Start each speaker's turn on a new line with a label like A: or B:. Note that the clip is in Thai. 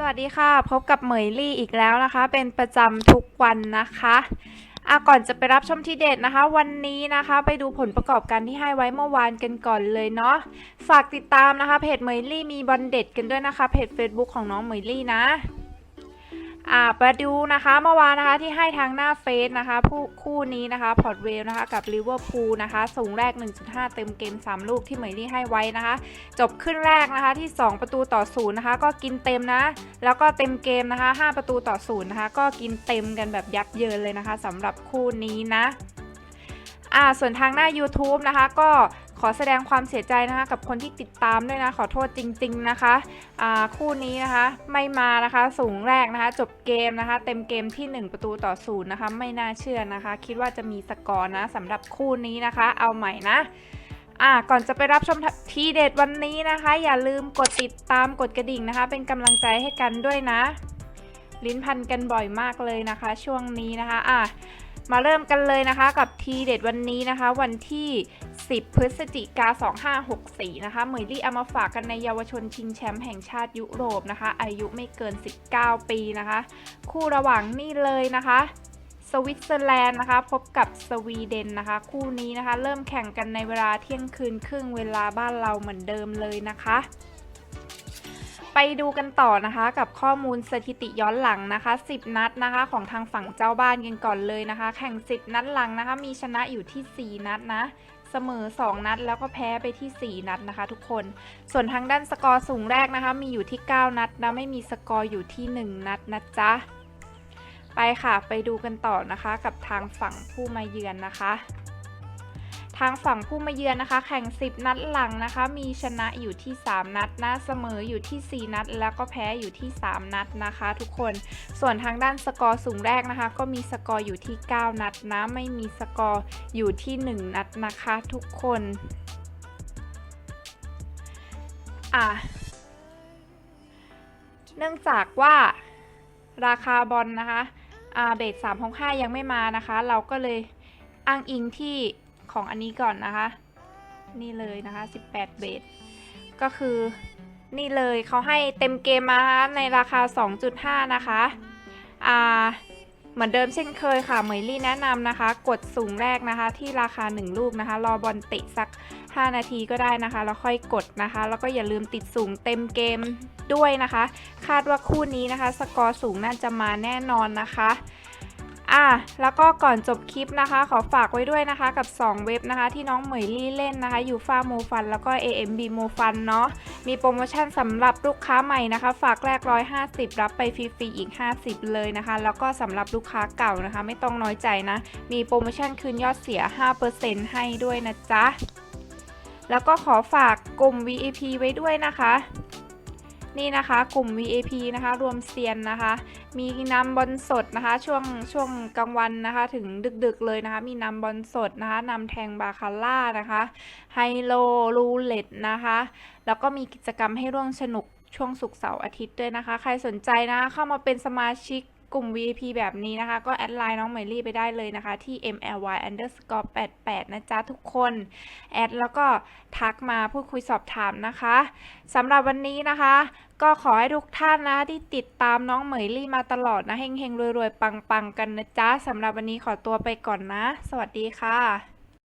A: สวัสดีค่ะ พบกับเหมยลี่อีกแล้วนะคะ เป็นประจำทุกวันนะคะอะก่อนจะไปรับชมที่เด็ดนะคะ วันนี้นะคะ ไปดูผลประกอบการที่ให้ไว้เมื่อวานกันก่อนเลยเนาะฝากติดตามนะคะเพจเหมยลี่มีบอลเด็ดกันด้วยนะคะเพจ Facebook ของน้องเหมยลี่นะ อ่าไปดูนะคะเมื่อวานนะคะที่ให้ทางหน้าเฟซนะคะ ผู้คู่นี้นะคะพอร์ตเวลนะคะกับลิเวอร์พูลนะคะสูงแรก 1.5 เต็มเกม 3 ลูกที่เหมยลี่ให้ไว้นะคะ จบขึ้นแรกนะคะที่ 2 ประตูต่อศูนย์นะคะ ก็กินเต็มนะ แล้วก็เต็มเกมนะคะ 5 ประตูต่อศูนย์นะคะ ก็กินเต็มกันแบบยับเยินเลยนะคะสำหรับคู่นี้นะ อ่าส่วนทางหน้า YouTube นะคะ ก็ขอแสดงความเสียใจนะคะ กับคนที่ติดตามด้วยนะ ขอโทษจริง ๆนะคะอ่าคู่นี้นะคะไม่มานะคะสูงแรกนะคะ จบเกมนะคะ เต็มเกมที่ 1 ประตูต่อศูนย์นะคะ ไม่น่าเชื่อนะคะ คิดว่าจะมีสกอร์นะสำหรับคู่นี้นะคะ เอาใหม่นะอ่าก่อนจะไปรับชมทีเด็ดวันนี้นะคะ อย่าลืมกดติดตามกดกระดิ่งนะคะ เป็นกำลังใจให้กันด้วยนะ ลิ้นพันกันบ่อยมากเลยนะคะ ช่วงนี้นะคะอะ มาเริ่มกันเลยนะคะกับทีเด็ดวันนี้นะคะ วันที่ 10 พฤศจิกา 2564 นะคะเหมยลี่เอามาฝากกันในเยาวชนชิงแชมป์แห่งชาติยุโรปนะคะ อายุไม่เกิน 19 ปีนะคะ คู่ระหว่างนี่เลยนะคะ สวิตเซอร์แลนด์นะคะ พบกับสวีเดนนะคะ คู่นี้นะคะ เริ่มแข่งกันในเวลาเที่ยงคืนครึ่งเวลาบ้านเราเหมือนเดิมเลยนะคะ ไปดูกันต่อนะคะกับข้อมูลสถิติย้อนหลังนะคะ 10 นัดนะคะของทางฝั่งเจ้าบ้านกันก่อนเลยนะคะ แข่ง 10 นัดหลังนะคะ มีชนะอยู่ที่ 4 นัดนะเสมอ 2 นัดแล้วก็แพ้ไปที่ 4 นัดนะคะ ทุกคน ส่วนทางด้านสกอร์สูงแรกนะคะ มีอยู่ที่ 9 นัดนะไม่มีสกอร์อยู่ที่ 1 นัดนะจ๊ะไปค่ะไปดูกันต่อนะคะกับทางฝั่งผู้มาเยือนนะคะ ทางฝั่งผู้มาเยือนนะคะ แข่ง 10 นัดหลังนะคะ มีชนะอยู่ที่ 3 นัดนะเสมออยู่ที่ 4 นัด แล้วก็แพ้อยู่ที่ 3 นัดนะคะ ทุกคนส่วนทางด้านสกอร์สูงแรกนะคะ ก็มีสกอร์อยู่ที่ 9 นัดนะ ไม่มีสกอร์อยู่ที่ 1 นัดนะคะ ทุกคนอะเนื่องจากว่าราคาบอลนะคะอาเบส365 ยังไม่มานะคะ เราก็เลยอ้างอิงที่ ของอันนี้ก่อนนะคะ นี่เลยนะคะ 18 เบสก็คือนี่เลยเขาให้เต็มเกมมาในราคา 2.5 นะคะอ่าเหมือนเดิมเช่นเคยค่ะเหมยลี่แนะนำนะคะ กดสูงแรกนะคะ ที่ราคา 1 ลูกนะคะ รอบอลติสัก 5 นาทีก็ได้นะคะ แล้วค่อยกดนะคะ แล้วก็อย่าลืมติดสูงเต็มเกมด้วยนะคะ คาดว่าคู่นี้นะคะ สกอร์สูงน่าจะมาแน่นอนนะคะ อะแล้วก็ก่อนจบคลิปนะคะ ขอฝากไว้ด้วยนะคะกับ 2 เว็บนะคะ ที่น้องเหมยลี่เล่นนะคะยูฟาโมฟันแล้วก็ AMB โมฟันเนาะมีโปรโมชั่นสำหรับลูกค้าใหม่นะคะ ฝากแรก 150 รับไปฟรีๆอีก 50 เลยนะคะ แล้วก็สำหรับลูกค้าเก่านะคะ ไม่ต้องน้อยใจนะ มีโปรโมชั่นคืนยอดเสีย 5%ให้ด้วยนะจ๊ะแล้วก็ขอฝากกลุ่ม VIP ไว้ด้วยนะคะ นี่นะคะกลุ่ม VAP นะคะรวมเซียนนะคะ มีนำบอลสดนะคะ ช่วงช่วงกลางวันนะคะ ถึงดึกๆเลยนะคะ มีนำบอลสดนะคะนำแทงบาคาร่านะคะ ไฮโลรูเล็ตนะคะ แล้วก็มีกิจกรรมให้ร่วมสนุกช่วงศุกร์เสาร์อาทิตย์ด้วยนะคะ ใครสนใจนะะเข้ามาเป็นสมาชิก กลุ่ม VIP แบบนี้นะคะ ก็แอดไลน์น้องเมลี่ไปได้เลยนะคะ ที่ mly underscore 88นะจ๊ะทุกคน แอดแล้วก็ทักมาพูดคุยสอบถามนะคะสำหรับวันนี้นะคะ ก็ขอให้ทุกท่านนะที่ติดตามน้องเหมยลี่มาตลอดนะเฮงๆรวยๆ ปังๆ กันนะจ๊ะสำหรับวันนี้ขอตัวไปก่อนนะ สวัสดีค่ะ